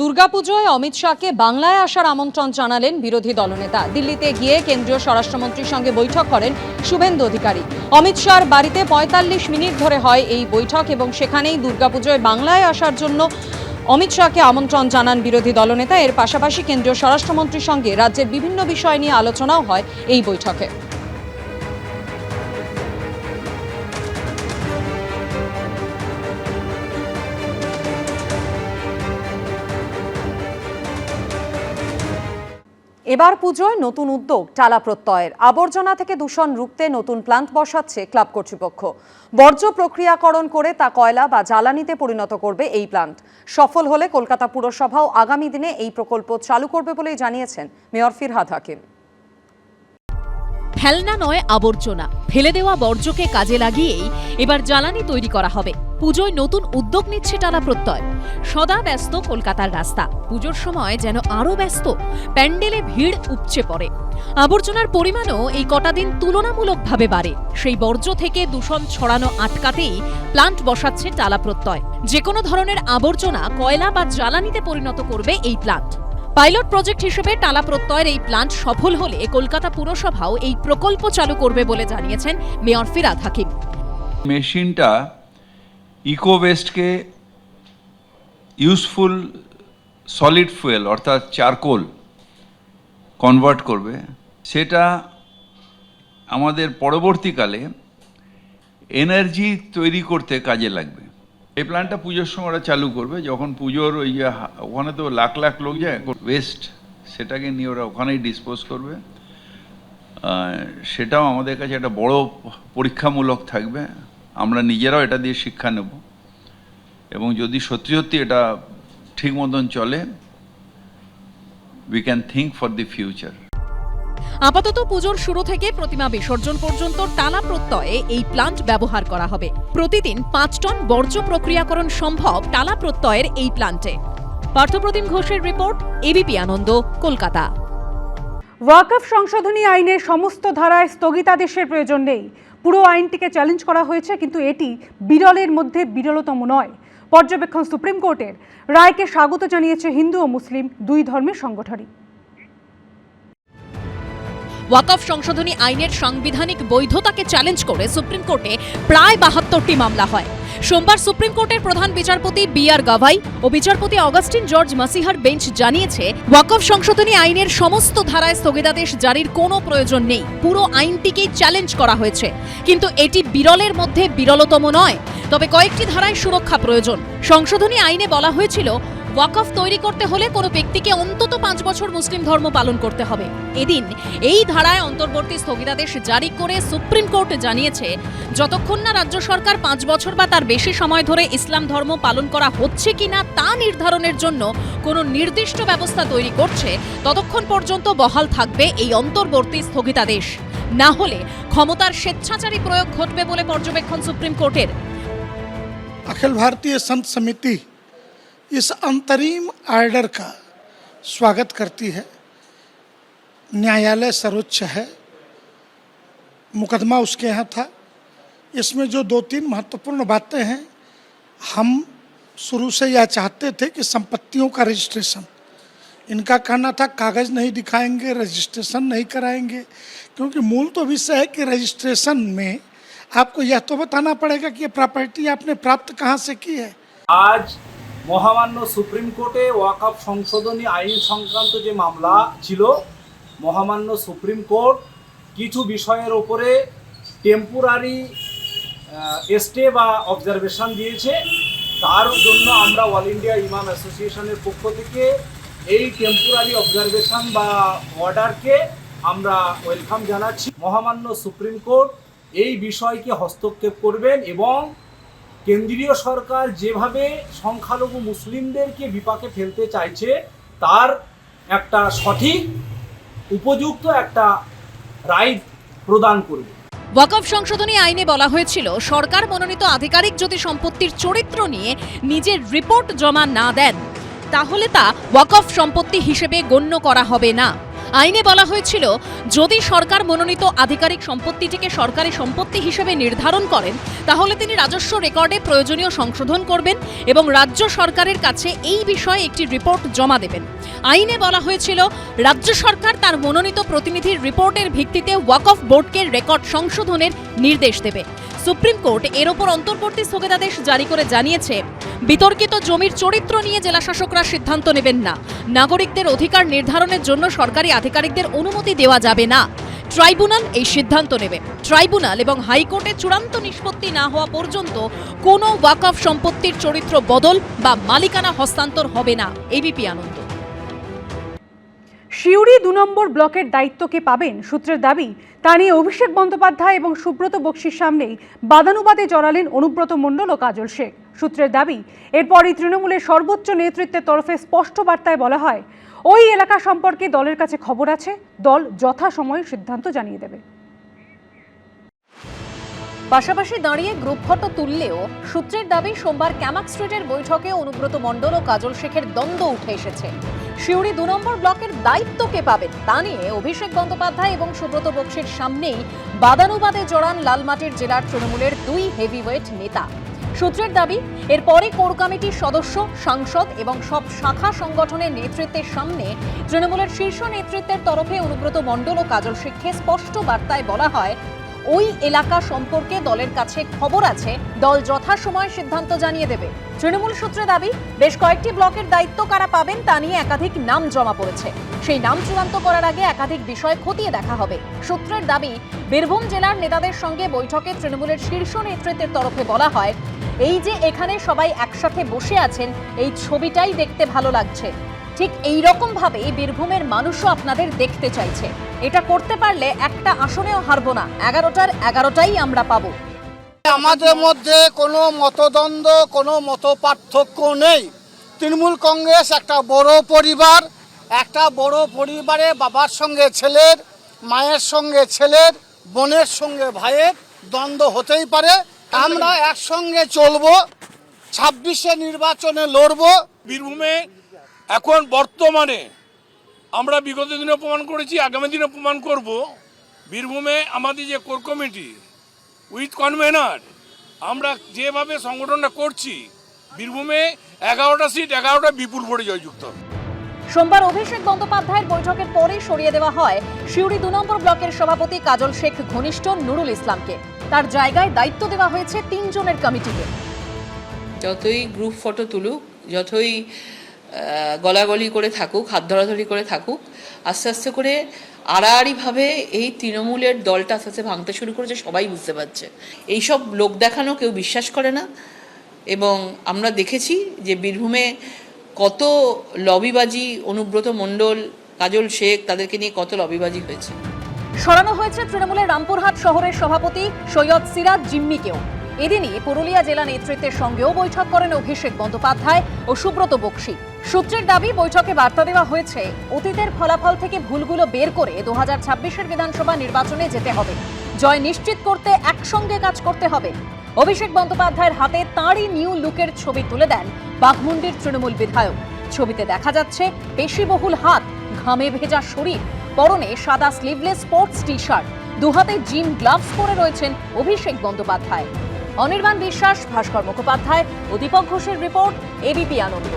দুর্গাপুজোয় অমিত শাহকে বাংলায় আসার আমন্ত্রণ জানালেন বিরোধী দলনেতা। দিল্লিতে গিয়ে কেন্দ্রীয় স্বরাষ্ট্রমন্ত্রীর সঙ্গে বৈঠক করেন শুভেন্দু অধিকারী। অমিত শাহর বাড়িতে পঁয়তাল্লিশ মিনিট ধরে হয় এই বৈঠক এবং সেখানেই দুর্গাপুজোয় বাংলায় আসার জন্য অমিত শাহকে আমন্ত্রণ জানান বিরোধী দলনেতা। এর পাশাপাশি কেন্দ্রীয় স্বরাষ্ট্রমন্ত্রীর সঙ্গে রাজ্যের বিভিন্ন বিষয় নিয়ে আলোচনাও হয় এই বৈঠকে। এবার পুজোয় নতুন উদ্যোগ, টালা প্রত্যয়ের। আবর্জনা থেকে দূষণ রুখতে নতুন প্লান্ট বসাচ্ছে ক্লাব কর্তৃপক্ষ। বর্জ্য প্রক্রিয়াকরণ করে তা কয়লা বা জ্বালানিতে পরিণত করবে এই প্লান্ট। সফল হলে কলকাতা পুরসভাও আগামী দিনে এই প্রকল্প চালু করবে বলেই জানিয়েছেন মেয়র ফিরহাদ হাকিম। ফেলনা নয়, আবর্জনা। ফেলে দেওয়া বর্জ্যকে কাজে লাগিয়েই এবার জ্বালানি তৈরি করা হবে। পুজোয় নতুন উদ্যোগ নিচ্ছে টালা প্রত্যয়। সদা ব্যস্ত কলকাতার রাস্তা। পুজোর সময় যেন আরও ব্যস্ত, প্যান্ডেলে ভিড় উপচে পড়ে। আবর্জনার পরিমাণও এই কটা দিন তুলনামূলকভাবে বাড়ে। সেই বর্জ্য থেকে দূষণ ছড়ানো আটকাতেই প্লান্ট বসাচ্ছে টালা প্রত্যয়। যে কোনো ধরনের আবর্জনা কয়লা বা জ্বালানিতে পরিণত করবে এই প্লান্ট। পাইলট প্রজেক্ট হিসেবে টালা প্রত্যয়ের এই প্লান্ট সফল হলে কলকাতা পুরসভাও এই প্রকল্প চালু করবে বলে জানিয়েছেন মেয়র ফিরাদ হাকিম। মেশিনটা ইকো ওয়েস্টকে ইউজফুল সলিড ফুয়েল, অর্থাৎ চারকোল কনভার্ট করবে। সেটা আমাদের পরবর্তীকালে এনার্জি তৈরি করতে কাজে লাগবে। এই প্ল্যানটা পুজোর সময় ওরা চালু করবে। যখন পুজোর ওই যে ওখানে তো লাখ লাখ লোক যায় ওয়েস্ট সেটাকে নিয়ে ওরা ওখানেই ডিসপোজ করবে। সেটাও আমাদের কাছে একটা বড় পরীক্ষামূলক থাকবে। আমরা নিজেরাও এটা দিয়ে শিক্ষা নেব। এবং যদি সত্যি সত্যি এটা ঠিক মতন চলে we can think for the future আপাতত পুজোর শুরু থেকে প্রতিমা বিসর্জন পর্যন্ত টালা প্রত্যয়ে এই প্লান্ট ব্যবহার করা হবে। প্রতিদিন পাঁচ টন বর্জ্য প্রক্রিয়াকরণ সম্ভব টালা প্রত্যয়ের এই প্লান্টে পার্থপ্রতিম ঘোষের রিপোর্ট এবিপি আনন্দ কলকাতা। ওয়াকফ সংশোধনী আইনের সমস্ত ধারায় স্থগিতাদেশের প্রয়োজন নেই। পুরো আইনটিকে চ্যালেঞ্জ করা হয়েছে, কিন্তু এটি বিরলের মধ্যে বিরলতম নয়। পর্যবেক্ষণ সুপ্রিম কোর্টের রায়কে স্বাগত জানিয়েছে হিন্দু ও মুসলিম দুই ধর্মের সংগঠনই। ওয়াকফ সংশোধনী আইনের সাংবিধানিক বৈধতাকে চ্যালেঞ্জ করে সুপ্রিম কোর্টে প্রায় বাহাত্তরটি মামলা হয়। সোমবার সুপ্রিম কোর্টের প্রধান বিচারপতি বি আর গাভাই ও বিচারপতি অগাস্টিন জর্জ মাসিহার বেঞ্চ জানিয়েছে, ওয়াকফ সংশোধনী আইনের সমস্ত ধারায় স্থগিতাদেশ জারির কোনো প্রয়োজন নেই। পুরো আইনটিকেই চ্যালেঞ্জ করা হয়েছে। কিন্তু এটি বিরলের মধ্যে বিরলতম নয়। তবে কয়েকটি ধারায় সুরক্ষা প্রয়োজন। সংশোধনী আইনে বলা হয়েছিল ওয়াকফ তৈরি করতে হলে কোনো ব্যক্তিকে অন্তত পাঁচ বছর মুসলিম ধর্ম পালন করতে হবে এদিন এই ধারায় অন্তর্বর্তী স্থগিতাদেশ জারি করে সুপ্রিম কোর্ট জানিয়েছে যতক্ষণ না রাজ্য সরকার পাঁচ বছর বা তার বেশি সময় ধরে ইসলাম ধর্ম পালন করা হচ্ছে কিনা তা নির্ধারণের জন্য কোনো নির্দিষ্ট ব্যবস্থা তৈরি করছে ততক্ষণ পর্যন্ত বহাল থাকবে এই অন্তর্বর্তী স্থগিতাদেশ না হলে ক্ষমতার স্বেচ্ছাচারী প্রয়োগ ঘটবে বলে পর্যবেক্ষণ সুপ্রিম কোর্টের अखिल भारतीय संत समिति इस अंतरिम आर्डर का स्वागत करती है। न्यायालय सर्वोच्च है। मुकदमा उसके यहाँ था। इसमें जो दो तीन महत्वपूर्ण बातें हैं, हम शुरू से यह चाहते थे कि संपत्तियों का रजिस्ट्रेशन, इनका कहना था कागज़ नहीं दिखाएँगे, रजिस्ट्रेशन नहीं कराएँगे, क्योंकि मूल तो विषय है कि रजिस्ट्रेशन में आपको यह तो बताना पड़ेगा कि ये प्रॉपर्टी आपने प्राप्त कहाँ से की है। আজ মহামান্য সুপ্রিম কোর্টে ওয়াকআপ সংশোধনী আইন সংক্রান্ত যে মামলা ছিল, মহামান্য সুপ্রিম কোর্ট কিছু বিষয়ের ওপরে টেম্পোরারি স্টে বা অবজারভেশন দিয়েছে। তার জন্য আমরা অল ইন্ডিয়া ইমাম অ্যাসোসিয়েশনের পক্ষ থেকে এই টেম্পোরারি অবজারভেশন বা অর্ডারকে আমরা ওয়েলকাম জানাচ্ছি। মহামান্য সুপ্রিম কোর্ট এই বিষয়কে হস্তক্ষেপ করবেন এবং কেন্দ্রীয় সরকার যেভাবে সংখ্যালঘু মুসলিমদেরকে বিপাকে ফেলতে চাইছে, তার একটা সঠিক, উপযুক্ত একটা রায় প্রদান করবে। ওয়াকফ সংশোধনী আইনে বলা হয়েছিল, সরকার মনোনীত আধিকারিক যদি সম্পত্তির চরিত্র নিয়ে নিজের রিপোর্ট জমা না দেন, তাহলে তা ওয়াকফ সম্পত্তি হিসেবে গণ্য করা হবে না। আইনে বলা হয়েছিল, যদি সরকার মনোনীত আধিকারিক সম্পত্তিটিকে সরকারি সম্পত্তি হিসেবে নির্ধারণ করেন, তাহলে তিনি রাজস্ব রেকর্ডে প্রয়োজনীয় সংশোধন করবেন এবং রাজ্য সরকারের কাছে এই বিষয়ে একটি রিপোর্ট জমা দেবেন। আইনে বলা হয়েছিল, রাজ্য সরকার তার মনোনীত প্রতিনিধির রিপোর্টের ভিত্তিতে ওয়াকফ বোর্ডকে রেকর্ড সংশোধনের নির্দেশ দেবে। সুপ্রিম কোর্ট এর ওপর অন্তর্বর্তী স্থগিতাদেশ জারি করে জানিয়েছে বিতর্কিত জমির চরিত্র নিয়ে জেলাশাসকরা সিদ্ধান্ত নেবেন না। নাগরিকদের অধিকার নির্ধারণের জন্য সরকারি আধিকারিকদের অনুমতি দেওয়া যাবে না। ট্রাইব্যুনাল এই সিদ্ধান্ত নেবে। ট্রাইব্যুনাল এবং হাইকোর্টে চূড়ান্ত নিষ্পত্তি না হওয়া পর্যন্ত কোনো ওয়াকফ সম্পত্তির চরিত্র বদল বা মালিকানা হস্তান্তর হবে না। এবিপি আনন্দ। সিউড়ি দু নম্বর ব্লকের দায়িত্ব কে পাবেন সূত্রের দাবি, তা নিয়ে অভিষেক বন্দ্যোপাধ্যায় এবং সুব্রত বক্সির সামনেই বাদানুবাদে জড়ালেন অনুব্রত মণ্ডল ও কাজল শেখ। সূত্রের দাবি, এরপরই তৃণমূলের সর্বোচ্চ নেতৃত্বের তরফে স্পষ্ট বার্তায় বলা হয়, ওই এলাকা সম্পর্কে দলের কাছে খবর আছে, দল যথাসময়ে সিদ্ধান্ত জানিয়ে দেবে। পাশাপাশি দাঁড়িয়ে গ্রুপ ফটো তুললেও সূত্রের দাবি, সোমবার ক্যামাক স্ট্রিটের বৈঠকে অনুব্রত মণ্ডল ও কাজল শেখের দ্বন্দ্ব উঠে এসেছে। শিউরি দু নম্বর ব্লকের দায়িত্ব কে পাবে তা নিয়ে অভিষেক বন্দ্যোপাধ্যায় এবং সুব্রত বক্সির সামনেই বাদানুবাদে জড়ান লালমাটির জেলার তৃণমূলের দুই হেভিওয়েট নেতা। সূত্রের দাবি, এরপরই কোর কমিটির সদস্য, সাংসদ এবং সব শাখা সংগঠনের নেতৃত্বের সামনে তৃণমূলের শীর্ষ নেতৃত্বের তরফে অনুব্রত মণ্ডল ও কাজল শেখকে স্পষ্ট বার্তায় বলা হয়, ওই এলাকা সম্পর্কে দলের কাছে খবর আছে, দল যথাসময়ে সিদ্ধান্ত জানিয়ে দেবে। তৃণমূল সূত্রে দাবি, বেশ কয়েকটি ব্লকের দায়িত্ব কারা পাবেন তা নিয়ে একাধিক নাম জমা পড়েছে। সেই নাম চূড়ান্ত করার আগে একাধিক বিষয় খতিয়ে দেখা হবে। সূত্রের দাবি, বীরভূম জেলার নেতাদের সঙ্গে বৈঠকে তৃণমূলের শীর্ষ নেতৃত্বের তরফে বলা হয় এই যে এখানে সবাই একসাথে বসে আছেন, এই ছবিটাই দেখতে ভালো লাগছে। ঠিক এই রকম ভাবে বীরভূমের মানুষও আপনাদের দেখতে চাইছে। এটা করতে পারলে একটা আসনেও হারবো না। এগারোটার এগারোটাই আমরা পাবো। আমাদের মধ্যে কোনো মতদ্বন্দ্ব, কোনো মত পার্থক্য নেই। তৃণমূল কংগ্রেস একটা বড় পরিবার, একটা বড় পরিবারে বাবার সঙ্গে ছেলের, মায়ের সঙ্গে ছেলের, বোনের সঙ্গে ভাইয়ের দ্বন্দ্ব হতেই পারে। আমরা একসঙ্গে চলবো ছাব্বিশে নির্বাচনে লড়ব। বীরভূমে এখন বর্তমানে আমরা বিগত দিনে প্রমাণ করেছি আগামী দিনে প্রমাণ করব। বীরভূমে আমাদের যে কোর কমিটি উইথ কনভেনার আমরা যেভাবে সংগঠনটা করছি বীরভূমে এগারোটা সিট এগারোটা বিপুল ভোটে জয়যুক্ত। হবে সোমবার অভিষেক বন্দ্যোপাধ্যায়ের বৈঠকের পরেই সরিয়ে দেওয়া হয় সিউড়ি দু নম্বর ব্লকের সভাপতি কাজল শেখ ঘনিষ্ঠ নুরুল ইসলামকে। তার জায়গায় দায়িত্ব দেওয়া হয়েছে তিনজনের কমিটিকে। যতই গ্রুপ ফটো তুলুক, যতই গলাগলি করে থাকুক, হাত ধরাধরি করে থাকুক, আস্তে আস্তে করে আড়াআড়িভাবে এই তৃণমূলের দলটা আস্তে আস্তে ভাঙতে শুরু করেছে, সবাই বুঝতে পারছে। এইসব লোক দেখানো কেউ বিশ্বাস করে না এবং আমরা দেখেছি যে বীরভূমে কত লবিবাজি, অনুব্রত মণ্ডল, কাজল শেখ, তাদেরকে নিয়ে কত লবিবাজি হয়েছে। সরানো হয়েছে তৃণমূলের রামপুরহাট শহরের সভাপতি সৈয়দ সিরাজ জিম্মিকেও। এদিনই পুরুলিয়া জেলা নেতৃত্বের সঙ্গেও বৈঠক করেন অভিষেক বন্দ্যোপাধ্যায় ও সুব্রত বক্সি। সূত্রের দাবি, বৈঠকে বার্তা দেওয়া হয়েছে, অতীতের ফলাফল থেকে ভুলগুলো বের করে দু হাজার বিধানসভা নির্বাচনে যেতে হবে। জয় নিশ্চিত করতে একসঙ্গে কাজ করতে হবে। অভিষেক বন্দ্যোপাধ্যায়ের হাতে তাঁরই নিউ লুকের ছবি তুলে দেন বাঘমুন্ডির তৃণমূল বিধায়ক। ছবিতে দেখা যাচ্ছে পেশিবহুল হাত, ঘামে ভেজা শরীর পরনে সাদা স্লিভলেস স্পোর্টস টি শার্ট দুহাতে জিম গ্লাভস পরে রয়েছেন অভিষেক বন্দ্যোপাধ্যায়। অনির্বাণ বিশ্বাস, ভাস্কর মুখোপাধ্যায় ও দীপক ঘোষের রিপোর্ট এবিপি আনন্দ।